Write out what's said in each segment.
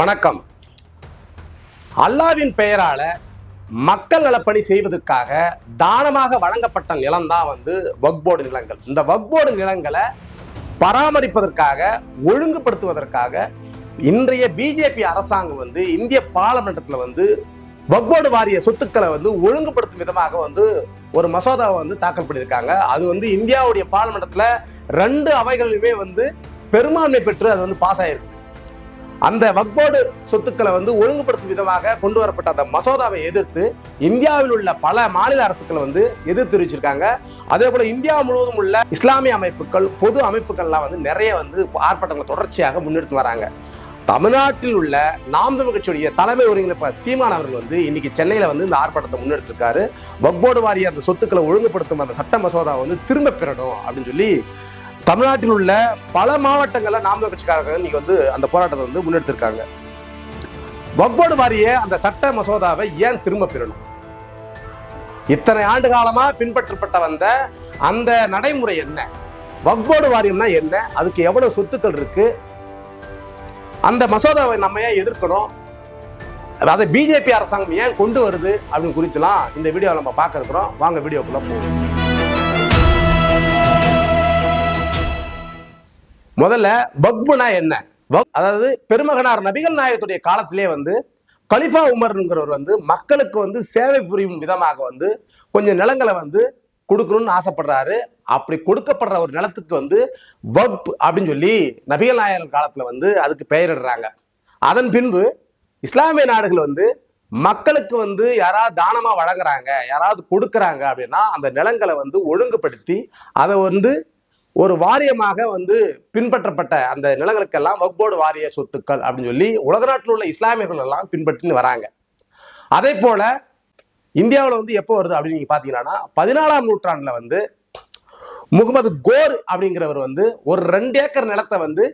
வணக்கம். அல்லாவின் பெயரால மக்கள் நலப்பணி செய்வதற்காக தானமாக வழங்கப்பட்ட நிலம் தான் வந்து வக்போர்டு நிலங்கள். இந்த வக்போர்டு நிலங்களை பராமரிப்பதற்காக ஒழுங்குபடுத்துவதற்காக இன்றைய பிஜேபி அரசாங்கம் வந்து இந்திய பாராளுமன்றத்தில் வந்து வக்போர்டு வாரிய சொத்துக்களை வந்து ஒழுங்குபடுத்தும் விதமாக வந்து ஒரு மசோதாவை வந்து தாக்கல் பண்ணியிருக்காங்க. அது வந்து இந்தியாவுடைய பாராளுமன்றத்தில் ரெண்டு அவைகளிலுமே வந்து பெரும்பான்மை பெற்று அது வந்து பாஸ் ஆயிருக்கு. அந்த வக்போர்டு சொத்துக்களை வந்து ஒழுங்குபடுத்தும் விதமாக கொண்டு வரப்பட்ட அந்த மசோதாவை எதிர்த்து இந்தியாவில் உள்ள பல மாநில அரசுகள் வந்து எதிர்த்து தெரிவிச்சிருக்காங்க அதே போல இந்தியா முழுவதும் உள்ள இஸ்லாமிய அமைப்புகள் பொது அமைப்புகள்லாம் வந்து நிறைய வந்து ஆர்ப்பாட்டங்களை தொடர்ச்சியாக முன்னெடுத்து வராங்க. தமிழ்நாட்டில் உள்ள நாம் தமிழ் கட்சியுடைய தலைமை ஒருங்கிணைப்பாளர் சீமான் அவர்கள் வந்து இன்னைக்கு சென்னையில வந்து இந்த ஆர்ப்பாட்டத்தை முன்னெடுத்திருக்காரு. வக்போர்டு வாரிய அந்த சொத்துக்களை ஒழுங்குபடுத்தும் அந்த சட்ட மசோதாவை வந்து திரும்ப பெறணும் அப்படின்னு சொல்லி தமிழ்நாட்டில் உள்ள பல மாவட்டங்களில் நாம் கட்சிக்காரர்கள் இன்னைக்கு வந்து அந்த போராட்டத்தை வந்து முன்னெடுத்திருக்காங்க. வக்போர்டு வாரிய அந்த சட்ட மசோதாவை ஏன் திரும்ப பெறணும்? இத்தனை ஆண்டு காலமா பின்பற்றப்பட்ட வந்த அந்த நடைமுறை என்ன? வக்போர்டு வாரியம்னா என்ன? அதுக்கு எவ்வளவு சொத்துக்கள் இருக்கு? அந்த மசோதாவை நம்ம ஏன் எதிர்க்கணும்? அதை பிஜேபி அரசாங்கம் ஏன் கொண்டு வருது அப்படின்னு குறித்துலாம் இந்த வீடியோவை நம்ம பார்க்க இருக்கிறோம். வாங்க வீடியோக்குள்ள போவோம். முதல்ல பக்புனா என்ன? அதாவது பெருமகனார் நபிகள் நாயகத்துடைய காலத்திலே வந்து கலிஃபா உமர்ங்கிறவர் வந்து மக்களுக்கு வந்து சேவை புரியும் விதமாக வந்து கொஞ்சம் நிலங்களை வந்து கொடுக்கணும்னு ஆசைப்படுறாரு. அப்படி கொடுக்கப்படுற ஒரு நிலத்துக்கு வந்து வக்ப் அப்படின்னு சொல்லி நபிகள் நாயகன் காலத்துல வந்து அதுக்கு பெயரிடுறாங்க. அதன் பின்பு இஸ்லாமிய நாடுகள் வந்து மக்களுக்கு வந்து யாராவது தானமாக வழங்குறாங்க யாராவது கொடுக்குறாங்க அப்படின்னா அந்த நிலங்களை வந்து ஒழுங்குபடுத்தி அதை வந்து ஒரு வாரியமாக வந்து பின்பற்றப்பட்ட அந்த நிலங்களுக்கெல்லாம் வக்போர்டு வாரிய சொத்துக்கள் அப்படின்னு சொல்லி உலக நாட்டில் உள்ள இஸ்லாமியர்கள் எல்லாம் பின்பற்றின்னு வராங்க. அதே போல இந்தியாவில் வந்து எப்போ வருது அப்படின்னு நீங்க பாத்தீங்கன்னா பதினாலாம் நூற்றாண்டுல வந்து முகமது கோர் அப்படிங்கிறவர் வந்து ஒரு ரெண்டு ஏக்கர் நிலத்தை வந்து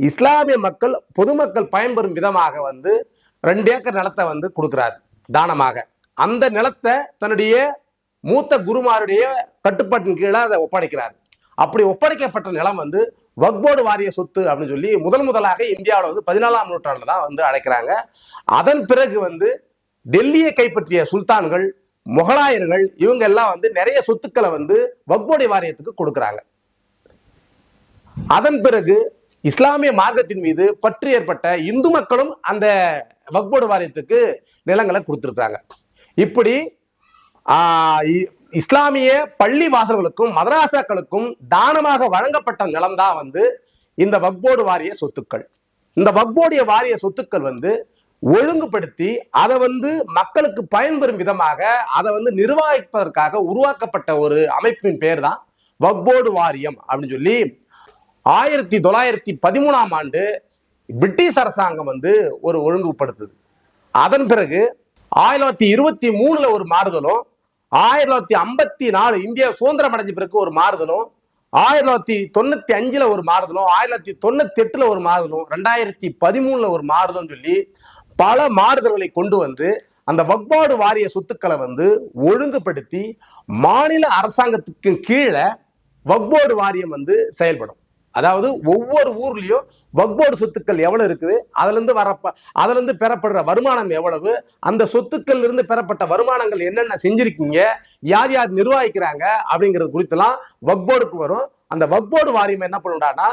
இஸ்லாமிய மக்கள் பொதுமக்கள் பயன்பெறும் விதமாக வந்து ரெண்டு ஏக்கர் நிலத்தை வந்து கொடுக்குறாரு தானமாக. அந்த நிலத்தை தன்னுடைய மூத்த குருமாருடைய கட்டுப்பாட்டின் கீழே அதை ஒப்படைக்கிறார். அப்படி ஒப்படைக்கப்பட்ட நிலம் வந்து வக்போர்டு வாரிய சொத்து அப்படின்னு சொல்லி முதல் முதலாக இந்தியாவில் வந்து பதினாலாம் நூற்றாண்டுல தான் வந்து அழைக்கிறாங்க. அதன் பிறகு வந்து டெல்லியை கைப்பற்றிய சுல்தான்கள் முகலாயர்கள் இவங்க எல்லாம் வந்து நிறைய சொத்துக்களை வந்து வக்போர்டு வாரியத்துக்கு கொடுக்குறாங்க. அதன் பிறகு இஸ்லாமிய மார்க்கத்தின் மீது பற்று ஏற்பட்ட இந்து மக்களும் அந்த வக்போர்டு வாரியத்துக்கு நிலங்களை கொடுத்துருக்காங்க இப்படி ஆஹ், இஸ்லாமிய பள்ளி வாசல்களுக்கும் மதராசாக்களுக்கும் தானமாக வழங்கப்பட்ட நிலம்தான் வந்து இந்த வக்போர்டு வாரிய சொத்துக்கள். இந்த வக்போர்டிய வாரிய சொத்துக்கள் வந்து ஒழுங்குபடுத்தி அதை வந்து மக்களுக்கு பயன்பெறும் விதமாக அதை வந்து நிர்வகிப்பதற்காக உருவாக்கப்பட்ட ஒரு அமைப்பின் பேர் தான் வக்போர்டு வாரியம் அப்படின்னு சொல்லி ஆயிரத்தி தொள்ளாயிரத்தி பதிமூணாம் ஆண்டு பிரிட்டிஷ் அரசாங்கம் வந்து ஒரு ஒழுங்குபடுத்துது. அதன் பிறகு ஆயிரத்தி இருபத்தி மூணுல ஒரு மாறுதலும் ஆயிரத்தி தொள்ளாயிரத்தி ஐம்பத்தி நாலு இந்தியா சுதந்திரம் அடைஞ்ச பிறகு ஒரு மாறுதலும் ஆயிரத்தி தொள்ளாயிரத்தி தொண்ணூத்தி அஞ்சுல ஒரு மாறுதலும் ஆயிரத்தி தொள்ளாயிரத்தி தொண்ணூத்தி எட்டுல ஒரு மாறுதலும் ரெண்டாயிரத்தி பதிமூணுல ஒரு மாறுதலும் சொல்லி பல மாறுதல்களை கொண்டு வந்து அந்த வக்பாடு வாரிய சொத்துக்களை வந்து ஒழுங்குபடுத்தி மாநில அரசாங்கத்துக்கு கீழே வக்போர்டு வாரியம் வந்து செயல்படும். அதாவது ஒவ்வொரு ஊர்லேயும் வக்போர்டு சொத்துக்கள் எவ்வளவு இருக்குது? அதுலேருந்து வரப்ப அதுலேருந்து பெறப்படுற வருமானம் எவ்வளவு? அந்த சொத்துக்கள் இருந்து பெறப்பட்ட வருமானங்கள் என்னென்ன செஞ்சிருக்கீங்க? யார் யார் நிர்வாகிக்கிறாங்க? அப்படிங்கிறது குறித்தெல்லாம் வக்போர்டுக்கு வரும். அந்த வக்போர்டு வாரியம் என்ன பண்ணுடான்னா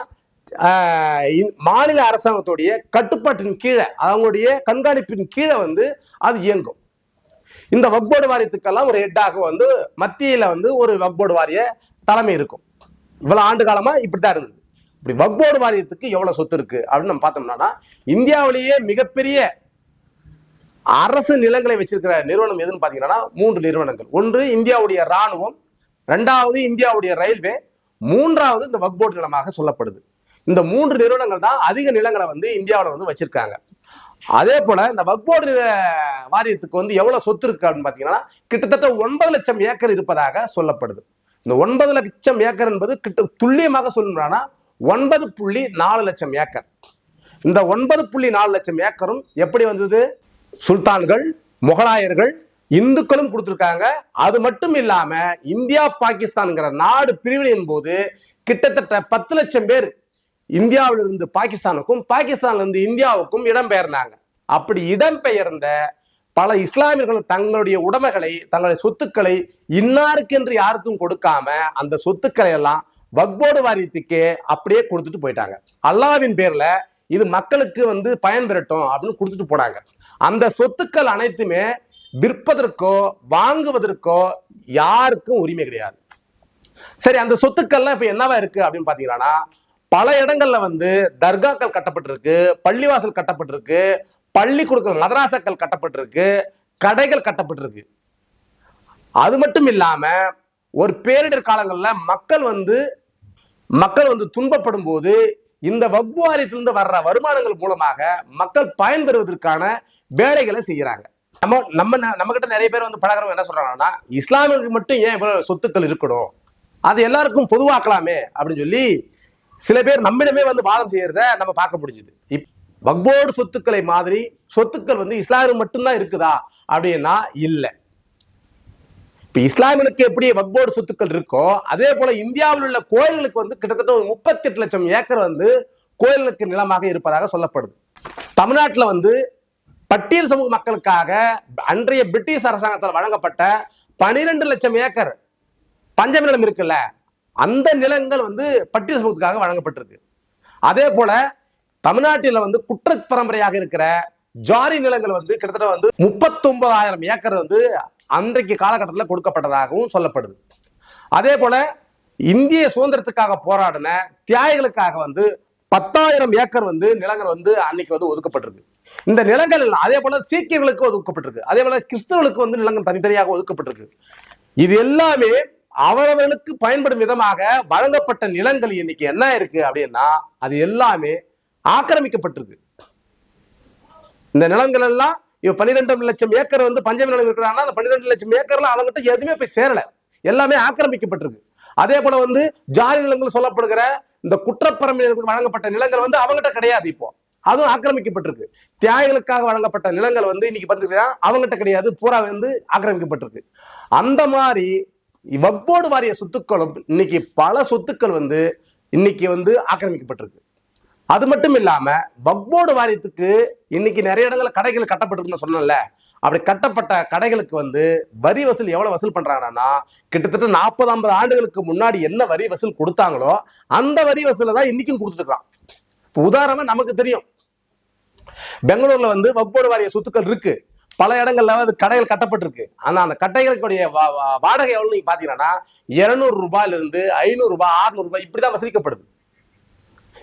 மாநில அரசாங்கத்துடைய கட்டுப்பாட்டின் கீழே அவங்களுடைய கண்காணிப்பின் கீழே வந்து அது இயங்கும். இந்த வக்போர்டு வாரியத்துக்கெல்லாம் ஒரு ஹெட்டாக வந்து மத்தியில் வந்து ஒரு வக்போர்டு வாரிய தலைமை இருக்கும். இவ்வளவு ஆண்டு காலமா இப்படித்தான் இருந்தது. இப்படி வக்போர்டு வாரியத்துக்கு எவ்வளவு சொத்து இருக்கு அப்படின்னு நம்ம பார்த்தோம்னா இந்தியாவிலேயே மிகப்பெரிய அரசு நிலங்களை வச்சிருக்கிற நிறுவனம் எதுன்னு பாத்தீங்கன்னா மூன்று நிறுவனங்கள். ஒன்று இந்தியாவுடைய ராணுவம் ரெண்டாவது இந்தியாவுடைய ரயில்வே மூன்றாவது இந்த வக்போர்டு நிலமாக சொல்லப்படுது. இந்த மூன்று நிறுவனங்கள் தான் அதிக நிலங்களை வந்து இந்தியாவில் வந்து வச்சிருக்காங்க. அதே போல இந்த வக்போர்டு வாரியத்துக்கு வந்து எவ்வளவு சொத்து இருக்கு அப்படின்னு பாத்தீங்கன்னா கிட்டத்தட்ட ஒன்பது லட்சம் ஏக்கர் இருப்பதாக சொல்லப்படுது. இந்த ஒன்பது லட்சம் ஏக்கர் என்பது கிட்ட துல்லியமாக சொல்லணும்னா ஒன்பது புள்ளி நாலு லட்சம் ஏக்கர். இந்த ஒன்பது புள்ளி நாலு லட்சம் ஏக்கரும் எப்படி வந்தது? சுல்தான்கள் முகலாயர்கள் இந்துக்களும் கொடுத்துருக்காங்க. அது மட்டும் இல்லாம இந்தியா பாகிஸ்தான்ங்கிற நாடு பிரிவினையின் போது கிட்டத்தட்ட பத்து லட்சம் பேர் இந்தியாவிலிருந்து பாகிஸ்தானுக்கும் பாகிஸ்தான்ல இருந்து இந்தியாவுக்கும் இடம்பெயர்ந்தாங்க. அப்படி இடம்பெயர்ந்த பல இஸ்லாமியர்கள் தங்களுடைய உடைமைகளை தங்களுடைய சொத்துக்களை இன்னாருக்கென்று யாருக்கும் கொடுக்காம அந்த சொத்துக்களை எல்லாம் வக்போர்டு வாரியத்துக்கே அப்படியே கொடுத்துட்டு போயிட்டாங்க. அல்லாவின் பேர்ல இது மக்களுக்கு வந்து பயன்பெறட்டும் அப்படின்னு கொடுத்துட்டு போனாங்க. அந்த சொத்துக்கள் அனைத்துமே விற்பதற்கோ வாங்குவதற்கோ யாருக்கும் உரிமை கிடையாது. சரி அந்த சொத்துக்கள்லாம் இப்ப என்னவா இருக்கு அப்படின்னு பாத்தீங்கன்னா பல இடங்கள்ல வந்து தர்காக்கள் கட்டப்பட்டிருக்கு பள்ளிவாசல் கட்டப்பட்டிருக்கு பள்ளி கொடுக்க மதராசாக்கள் கட்டப்பட்டிருக்கு கடைகள் கட்டப்பட்டிருக்கு. அது மட்டும் இல்லாம ஒரு பேரிடர் காலங்களில் மக்கள் வந்து மக்கள் வந்து துன்பப்படும் போது இந்த வக்பு வாரியத்திலிருந்து வர்ற வருமானங்கள் மூலமாக மக்கள் பயன்பெறுவதற்கான வேலைகளை செய்யறாங்க. நம்ம நம்ம நம்ம கிட்ட நிறைய பேர் வந்து பழகிறவங்க என்ன சொல்றாங்கன்னா இஸ்லாமியர்களுக்கு மட்டும் ஏன் இவ்வளவு சொத்துக்கள் இருக்கணும்? அது எல்லாருக்கும் பொதுவாக்கலாமே அப்படின்னு சொல்லி சில பேர் நம்மிடமே வந்து வாதம் செய்யறத நம்ம பார்க்க முடிஞ்சுது. இப் வக்போர்டு சொத்துக்களை மாதிரி சொத்துக்கள் வந்து இஸ்லாமியர் மட்டும்தான் இருக்குதா அப்படின்னா இல்லை. இப்ப இஸ்லாமியனுக்கு எப்படி வக்போர்டு சொத்துக்கள் இருக்கோ அதே போல இந்தியாவில் உள்ள கோயில்களுக்கு வந்து கிட்டத்தட்ட ஒரு முப்பத்தி எட்டு லட்சம் ஏக்கர் வந்து கோயில்களுக்கு நிலமாக இருப்பதாக சொல்லப்படுது. தமிழ்நாட்டில் வந்து பட்டியல் சமூக மக்களுக்காக அன்றைய பிரிட்டிஷ் அரசாங்கத்தால் வழங்கப்பட்ட பனிரெண்டு லட்சம் ஏக்கர் பஞ்சம நிலம் இருக்குல்ல அந்த நிலங்கள் வந்து பட்டியல் சமூகத்துக்காக வழங்கப்பட்டிருக்கு. அதே போல தமிழ்நாட்டில வந்து குற்ற பரம்பரையாக இருக்கிற ஜாரி நிலங்கள் வந்து கிட்டத்தட்ட வந்து முப்பத்தொன்பதாயிரம் ஏக்கர் வந்து அன்றைக்கு காலகட்டத்தில் கொடுக்கப்பட்டதாகவும் சொல்லப்படுது. அதே போல இந்திய சுதந்திரத்துக்காக போராடின தியாகிகளுக்காக வந்து பத்தாயிரம் ஏக்கர் வந்து நிலங்கள் வந்து அன்னைக்கு வந்து ஒதுக்கப்பட்டிருக்கு. இந்த நிலங்கள் எல்லாம் அதே போல சீக்கியர்களுக்கு ஒதுக்கப்பட்டிருக்கு. அதே போல கிறிஸ்தவர்களுக்கு வந்து நிலங்கள் தனித்தனியாக ஒதுக்கப்பட்டிருக்கு. இது எல்லாமே அவரவர்களுக்கு பயன்படும் விதமாக வழங்கப்பட்ட நிலங்கள் இன்னைக்கு என்ன இருக்கு அப்படின்னா அது எல்லாமே ஆக்கிரமிக்கப்பட்டிருக்கு. இந்த நிலங்கள் எல்லாம் இப்போ பன்னிரெண்டு லட்சம் ஏக்கர் வந்து பஞ்சமி நிலம் இருக்கிறாங்கன்னா அந்த பன்னிரெண்டு லட்சம் ஏக்கர்ல அவங்ககிட்ட எதுவுமே போய் சேரல. எல்லாமே ஆக்கிரமிக்கப்பட்டிருக்கு. அதே போல வந்து ஜாதி நிலங்கள் சொல்லப்படுகிற இந்த குற்றப்பரம்பினருக்கு வழங்கப்பட்ட நிலங்கள் வந்து அவங்ககிட்ட கிடையாது இப்போ. அதுவும் ஆக்கிரமிக்கப்பட்டிருக்கு. தியாகிகளுக்காக வழங்கப்பட்ட நிலங்கள் வந்து இன்னைக்கு பார்த்துக்கிட்டா அவங்ககிட்ட கிடையாது. பூரா வந்து ஆக்கிரமிக்கப்பட்டிருக்கு. அந்த மாதிரி வக்போர்டு வாரிய சொத்துக்களும் இன்னைக்கு பல சொத்துக்கள் வந்து இன்னைக்கு வந்து ஆக்கிரமிக்கப்பட்டிருக்கு. அது மட்டும் இல்லாம வக்போர்டு வாரியத்துக்கு இன்னைக்கு நிறைய இடங்களில் கடைகள் கட்டப்பட்டிருக்குன்னு சொன்னேன்ல. அப்படி கட்டப்பட்ட கடைகளுக்கு வந்து வரி வசூல் எவ்வளவு வசூல் பண்றாங்கன்னா கிட்டத்தட்ட நாற்பது ஐம்பது ஆண்டுகளுக்கு முன்னாடி என்ன வரி வசூல் கொடுத்தாங்களோ அந்த வரி வசூலை தான் இன்னைக்கும் கொடுத்துட்டு உதாரணமா நமக்கு தெரியும். பெங்களூர்ல வந்து வக்போர்டு வாரிய சொத்துக்கள் இருக்கு. பல இடங்கள்ல வந்து கடைகள் கட்டப்பட்டிருக்கு. ஆனா அந்த கடைகளுக்குடைய வா- வாடகை எவ்வளவு நீங்க பாத்தீங்கன்னா இருநூறு ரூபாயில இருந்து ஐநூறு ரூபாய் ஆறுநூறு ரூபாய் இப்படிதான் வசூலிக்கப்படுது.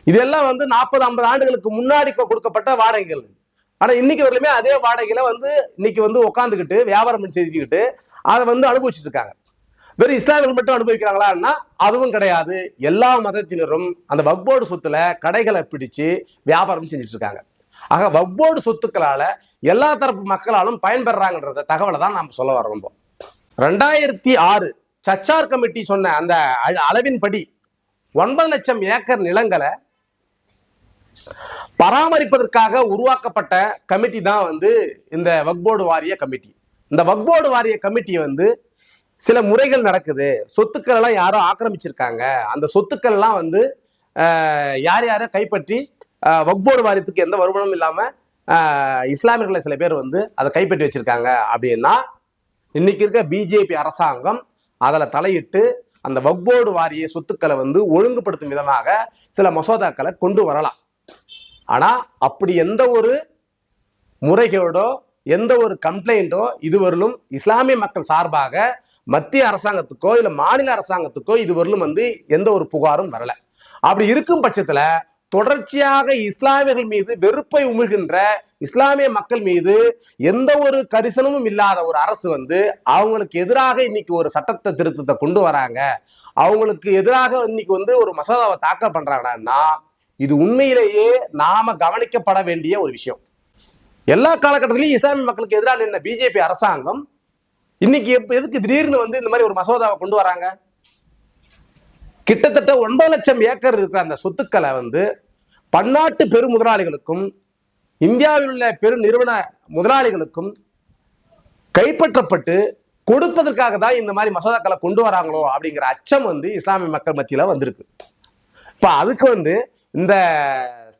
இதெல்லாம் வந்து நாற்பது ஐம்பது ஆண்டுகளுக்கு முன்னாடி கொ- கொடுக்கப்பட்ட வாடகைகள். ஆனா இன்னைக்கு வரலுமே அதே வாடகையில வந்து இன்னைக்கு வந்து உட்காந்துக்கிட்டு வியாபாரம் செஞ்சுக்கிட்டு அதை வந்து அனுபவிச்சுட்டு இருக்காங்க. வெறும் இஸ்லாமியர்கள் மட்டும் அனுபவிக்கிறாங்களான்னா அதுவும் கிடையாது. எல்லா மதத்தினரும் அந்த வக்போர்டு சொத்துல கடைகளை பிடிச்சு வியாபாரம் செஞ்சுட்டு இருக்காங்க. ஆக வக்போர்டு சொத்துக்களால எல்லா தரப்பு மக்களாலும் பயன்பெறாங்கன்றத தகவலை தான் நாம் சொல்ல வரோம் ரொம்ப ரெண்டாயிரத்தி ஆறு சச்சார் கமிட்டி சொன்ன அந்த அளவின்படி ஒன்பது லட்சம் ஏக்கர் நிலங்களை பராமரிப்பதற்காக உருவாக்கப்பட்ட கமிட்டி தான் வந்து இந்த வக்போர்டு வாரிய கமிட்டி இந்த வக்போர்டு வாரிய கமிட்டி வந்து சில முறைகள் நடக்குது. சொத்துக்கள் எல்லாம் யாரோ ஆக்கிரமிச்சிருக்காங்க. அந்த சொத்துக்கள் எல்லாம் வந்து ஆஹ், யார் யாரை கைப்பற்றி வக்போர்டு வாரியத்துக்கு எந்த வருமானமும் இல்லாம இஸ்லாமியர்களை சில பேர் வந்து அதை கைப்பற்றி வச்சிருக்காங்க. அப்படின்னா இன்னைக்கு இருக்க பிஜேபி அரசாங்கம் அதில் தலையிட்டு அந்த வக்போர்டு வாரிய சொத்துக்களை வந்து ஒழுங்குபடுத்தும் விதமாக சில மசோதாக்களை கொண்டு வரலாம். ஆனா அப்படி எந்த ஒரு முறைகேடோ எந்த ஒரு கம்ப்ளைண்டோ இதுவரையிலும் இஸ்லாமிய மக்கள் சார்பாக மத்திய அரசாங்கத்துக்கோ இல்ல மாநில அரசாங்கத்துக்கோ இதுவரையிலும் வந்து எந்த ஒரு புகாரும் வரல. அப்படி இருக்கும் பட்சத்துல தொடர்ச்சியாக இஸ்லாமியர்கள் மீது வெறுப்பை உமிழ்கின்ற இஸ்லாமிய மக்கள் மீது எந்த ஒரு கரிசனமும் இல்லாத ஒரு அரசு வந்து அவங்களுக்கு எதிராக இன்னைக்கு ஒரு சட்டத்தை திருத்தத்தை கொண்டு வராங்க. அவங்களுக்கு எதிராக இன்னைக்கு வந்து ஒரு மசோதாவை தாக்கல் பண்றாங்கன்னா இது உண்மையிலேயே நாம கவனிக்கப்பட வேண்டிய ஒரு விஷயம். எல்லா காலகட்டத்திலையும் இஸ்லாமிய மக்களுக்கு எதிராக நின்ன பிஜேபி அரசாங்கம் இன்னைக்கு எதுக்கு திடீர்னு வந்து இந்த மாதிரி ஒரு மசோதாவை கொண்டு வராங்க? கிட்டத்தட்ட ஒன்பது லட்சம் ஏக்கர் இருக்கிற அந்த சொத்துக்களை வந்து பன்னாட்டு பெரு முதலாளிகளுக்கும் இந்தியாவில் உள்ள பெரு நிறுவன முதலாளிகளுக்கும் கைப்பற்றப்பட்டு கொடுப்பதற்காக தான் இந்த மாதிரி மசோதாக்களை கொண்டு வராங்களோ அப்படிங்கிற அச்சம் வந்து இஸ்லாமிய மக்கள் மத்தியில வந்திருக்கு. இப்ப அதுக்கு வந்து இந்த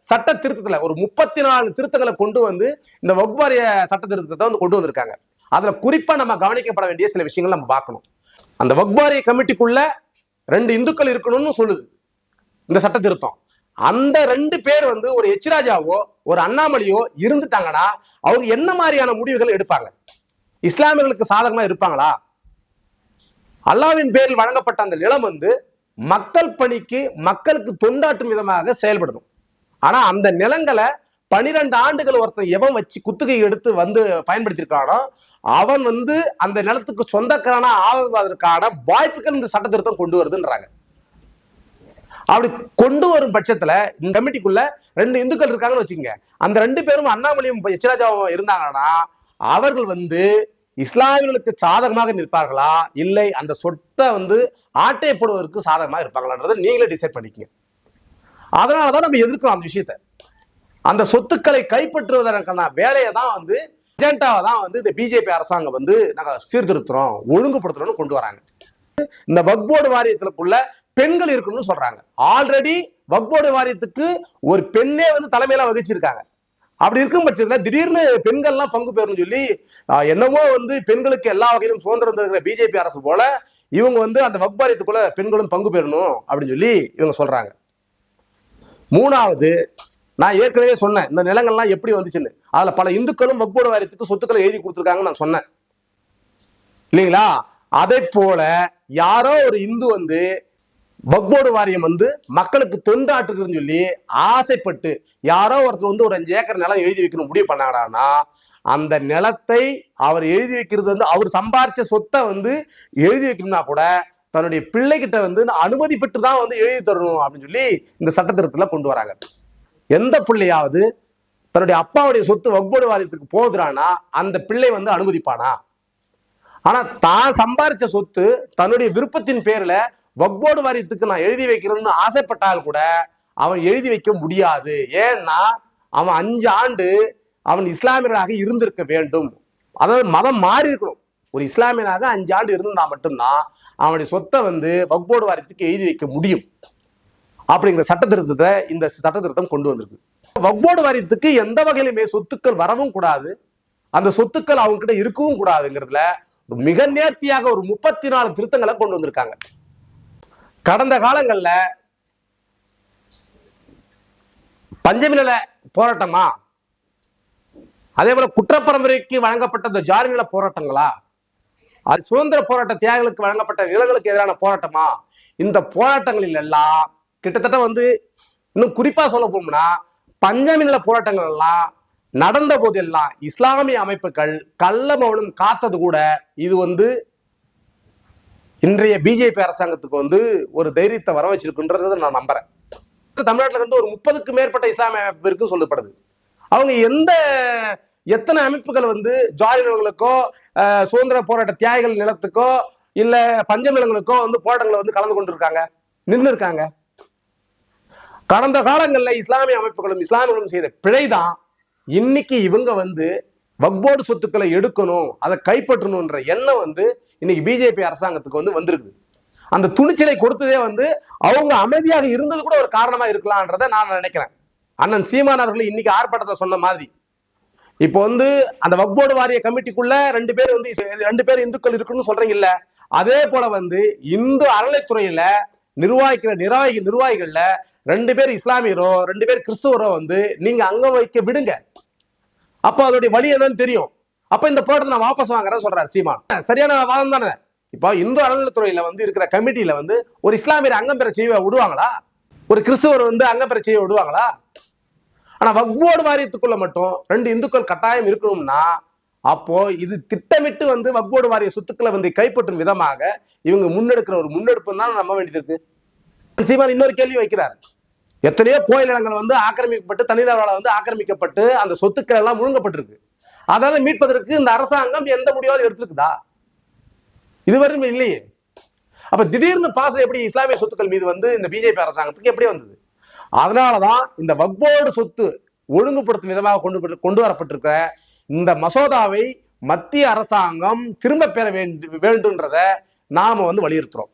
சட்ட திருத்தத்துல ஒரு முப்பத்தி நாலு திருத்தங்களை கொண்டு வந்து இந்த வகுப்பாரிய சட்ட திருத்தத்தை வந்து கொண்டு வந்திருக்காங்க. அதுல குறிப்பா நம்ம கவனிக்கப்பட வேண்டிய சில விஷயங்கள் நம்ம பார்க்கணும். அந்த வக்பாரிய கமிட்டிக்குள்ள ரெண்டு இந்துக்கள் இருக்கணும்னு சொல்லுது. இந்த சட்ட திருத்தம். அந்த ரெண்டு பேர் வந்து ஒரு எச்ராஜாவோ ஒரு அண்ணாமலையோ இருந்துட்டாங்கன்னா அவங்க என்ன மாதிரியான முடிவுகள் எடுப்பாங்க? இஸ்லாமியர்களுக்கு சாதகமா இருப்பாங்களா? அல்லாவின் பேரில் வழங்கப்பட்ட அந்த நிலம் வந்து மக்கள் பணிக்கு மக்களுக்கு தொண்டாற்றும் விதமாக செயல்படணும். ஆனா அந்த நிலங்களை பனிரெண்டு ஆண்டுகள் ஒருத்தன் எவன் வச்சு குத்துகை எடுத்து வந்து பயன்படுத்தியிருக்கானோ அவன் வந்து அந்த நிலத்துக்கு சொந்தக்காரனா ஆவதற்கான வாய்ப்புகள் இந்த சட்ட திருத்தம் கொண்டு வருதுன்றாங்க. அப்படி கொண்டு வரும் பட்சத்துல இந்த கமிட்டிக்குள்ள ரெண்டு இந்துக்கள் இருக்காங்கன்னு வச்சுக்கோங்க. அந்த ரெண்டு பேரும் அண்ணாமலையும் எச்சராஜாவும் இருந்தாங்கன்னா அவர்கள் வந்து இஸ்லாமியர்களுக்கு சாதகமாக நிற்பார்களா? இல்லை அந்த சொத்தை வந்து ஆட்டை போடுவதற்கு சாதகமாக இருப்பாங்களான்றதை நீங்களே டிசைட் பண்ணிக்கங்க. அதனாலதான் நம்ம எதிர்க்கிறோம் அந்த விஷயத்த. அந்த சொத்துக்களை கைப்பற்றுவதற்கான வேலையை தான் வந்து அஜெண்டாவை தான் வந்து இந்த பிஜேபி அரசாங்கம் வந்து நாங்கள் சீர்திருத்துறோம் ஒழுங்குபடுத்துறோம்னு கொண்டு வராங்க. இந்த வக்போர்டு வாரியத்துக்குள்ள பெண்கள் இருக்கணும்னு சொல்றாங்க. ஆல்ரெடி வக்போர்டு வாரியத்துக்கு ஒரு பெண்ணே வந்து தலைமையில வகிச்சிருக்காங்க. அப்படி இருக்கும் பட்சத்தில் திடீர்னு பெண்கள்லாம் பங்கு பெறணும்னு சொல்லி என்னமோ வந்து பெண்களுக்கு எல்லா வகையிலும் சுதந்திரம் இருக்கிற பிஜேபி அரசு போல இவங்க வந்து அந்த வக்பாரியத்துக்குள்ள பெண்களும் பங்கு பெறணும் அப்படின்னு சொல்லி இவங்க சொல்றாங்க. மூணாவது நான் ஏற்கனவே சொன்னேன் இந்த நிலங்கள்லாம் எப்படி வந்துச்சுன்னு. அதுல பல இந்துக்களும் வக்போட வாரியத்துக்கு சொத்துக்களை எழுதி கொடுத்துருக்காங்கன்னு நான் சொன்னேன். இல்லைங்களா? அதை போல யாரோ ஒரு இந்து வந்து வக்போர்டு வாரியம் வந்து மக்களுக்கு தொண்டாற்றுக்குன்னு சொல்லி ஆசைப்பட்டு யாரோ ஒருத்தர் வந்து ஒரு அஞ்சு ஏக்கர் நிலம் எழுதி வைக்கணும் முடிவு பண்ணாடானா அந்த நிலத்தை அவர் எழுதி வைக்கிறது வந்து அவர் சம்பாரிச்ச சொத்தை வந்து எழுதி வைக்கணும்னா கூட தன்னுடைய பிள்ளைகிட்ட வந்து அனுமதி பெற்று தான் வந்து எழுதி தரணும் அப்படின்னு சொல்லி இந்த சட்டத்திருத்தத்துல கொண்டு வராங்க. எந்த பிள்ளையாவது தன்னுடைய அப்பாவுடைய சொத்து வக்போர்டு வாரியத்துக்கு போகுதுறானா அந்த பிள்ளை வந்து அனுமதிப்பானா? ஆனா தான் சம்பாரிச்ச சொத்து தன்னுடைய விருப்பத்தின் பேர்ல வக்போர்டு வாரியத்துக்கு நான் எழுதி வைக்கிறேன்னு ஆசைப்பட்டால் கூட அவன் எழுதி வைக்க முடியாது. ஏன்னா அவன் அஞ்சு ஆண்டு அவன் இஸ்லாமியராக இருந்திருக்க வேண்டும். அதாவது மதம் மாறி இருக்கணும். ஒரு இஸ்லாமியனாக அஞ்சு ஆண்டு இருந்தா மட்டும்தான் அவனுடைய சொத்தை வந்து வக்போர்டு வாரியத்துக்கு எழுதி வைக்க முடியும். அப்படிங்கிற சட்ட திருத்தத்தை இந்த சட்ட திருத்தம் கொண்டு வந்திருக்கு. வக்போர்டு வாரியத்துக்கு எந்த வகையிலுமே சொத்துக்கள் வரவும் கூடாது. அந்த சொத்துக்கள் அவங்க கிட்ட இருக்கவும் கூடாதுங்கிறதுல மிக நேர்த்தியாக ஒரு முப்பத்தி நாலு திருத்தங்களை கொண்டு வந்திருக்காங்க. கடந்த காலங்கள்ல பஞ்சமி போராட்டமா? அதே போல குற்றப்பரம்பரைக்கு வழங்கப்பட்ட இந்த ஜாரி நில போராட்டங்களா? அது சுதந்திர போராட்ட தியாகிகளுக்கு வழங்கப்பட்ட நிலங்களுக்கு எதிரான போராட்டமா? இந்த போராட்டங்களில் எல்லாம் கிட்டத்தட்ட வந்து இன்னும் குறிப்பா சொல்ல போனோம்னா பஞ்சமி நில போராட்டங்கள் எல்லாம் நடந்த போதெல்லாம் இஸ்லாமிய அமைப்புகள் கள்ள மௌனம் காத்தது கூட இது வந்து இன்றைய பிஜேபி அரசாங்கத்துக்கு வந்து ஒரு தைரியத்தை வர வச்சிருக்குன்றத நான் நம்புறேன். தமிழ்நாட்டில் இருந்து ஒரு முப்பதுக்கு மேற்பட்ட இஸ்லாமிய அமைப்பு சொல்லப்படுது. அவங்க எந்த எத்தனை அமைப்புகள் வந்து ஜாதி நிலங்களுக்கோ சுதந்திர போராட்ட தியாகிகள் நிலத்துக்கோ இல்ல பஞ்ச நிலங்களுக்கோ வந்து போராட்டங்களை வந்து கலந்து கொண்டிருக்காங்க? நின்று இருக்காங்க. கடந்த காலங்களில் இஸ்லாமிய அமைப்புகளும் இஸ்லாமியர்களும் செய்த பிழைதான். இன்னைக்கு இவங்க வந்து வக்போர்டு சொத்துக்களை எடுக்கணும் அதை கைப்பற்றணும்ன்ற எண்ணம் வந்து இன்னைக்கு பிஜேபி அரசாங்கத்துக்கு வந்து வந்திருக்குது. அந்த துணிச்சலை கொடுத்ததே வந்து அவங்க அமைதியாக இருந்தது கூட ஒரு காரணமா இருக்கலாம்ன்றத நான் நினைக்கிறேன். அண்ணன் சீமான் அவர்கள் இன்னைக்கு ஆர்ப்பாட்டத்தை சொன்ன மாதிரி இப்போ வந்து அந்த வக்போர்டு வாரிய கமிட்டிக்குள்ள ரெண்டு பேர் வந்து ரெண்டு பேர் இந்துக்கள் இருக்குன்னு சொல்றீங்க இல்ல அதே போல வந்து இந்து அறநிலைத்துறையில நிர்வாகிக்கிற நிர்வாகி நிர்வாகிகள்ல ரெண்டு பேர் இஸ்லாமியரோ ரெண்டு பேர் கிறிஸ்துவரோ வந்து நீங்க அங்க வைக்க விடுங்க. அப்போ அதோடைய வழி என்னன்னு தெரியும். அப்ப இந்த போராட்டத்தை நான் வாபஸ் வாங்குறேன்னு சொல்றாரு சீமான். சரியான வாதம் தானே. இப்போ இந்து அறநிலைத்துறையில வந்து இருக்கிற கமிட்டியில வந்து ஒரு இஸ்லாமியர் அங்கம் பெற செய்ய விடுவாங்களா? ஒரு கிறிஸ்துவர் வந்து அங்கம் பெற செய்ய விடுவாங்களா? ஆனா வக்போர்டு வாரியத்துக்குள்ள மட்டும் ரெண்டு இந்துக்கள் கட்டாயம் இருக்கணும்னா அப்போ இது திட்டமிட்டு வந்து வக்போர்டு வாரிய சொத்துக்களை வந்து கைப்பற்றும் விதமாக இவங்க முன்னெடுக்கிற ஒரு முன்னெடுப்பு தான் நம்ப வேண்டியது இருக்கு. சீமான் இன்னொரு கேள்வி வைக்கிறார். எத்தனையோ கோயில் நிலங்கள் வந்து ஆக்கிரமிக்கப்பட்டு தனிநபரால் வந்து ஆக்கிரமிக்கப்பட்டு அந்த சொத்துக்கள் எல்லாம் முழுங்கப்பட்டிருக்கு. அதனால மீட்பதற்கு இந்த அரசாங்கம் எந்த முடிவாவது எடுத்திருக்குதா? இதுவரையும் இல்லையே. அப்ப திடீர்னு பாசம் எப்படி இஸ்லாமிய சொத்துக்கள் மீது வந்து இந்த பிஜேபி அரசாங்கத்துக்கு எப்படி வந்தது? அதனாலதான் இந்த வக்போர்டு சொத்து ஒழுங்குபடுத்தும் விதமாக கொண்டு கொண்டு வரப்பட்டிருக்கிற இந்த மசோதாவை மத்திய அரசாங்கம் திரும்ப பெற வேண்டும் வேண்டும்ன்றத நாம வந்து வலியுறுத்துறோம்.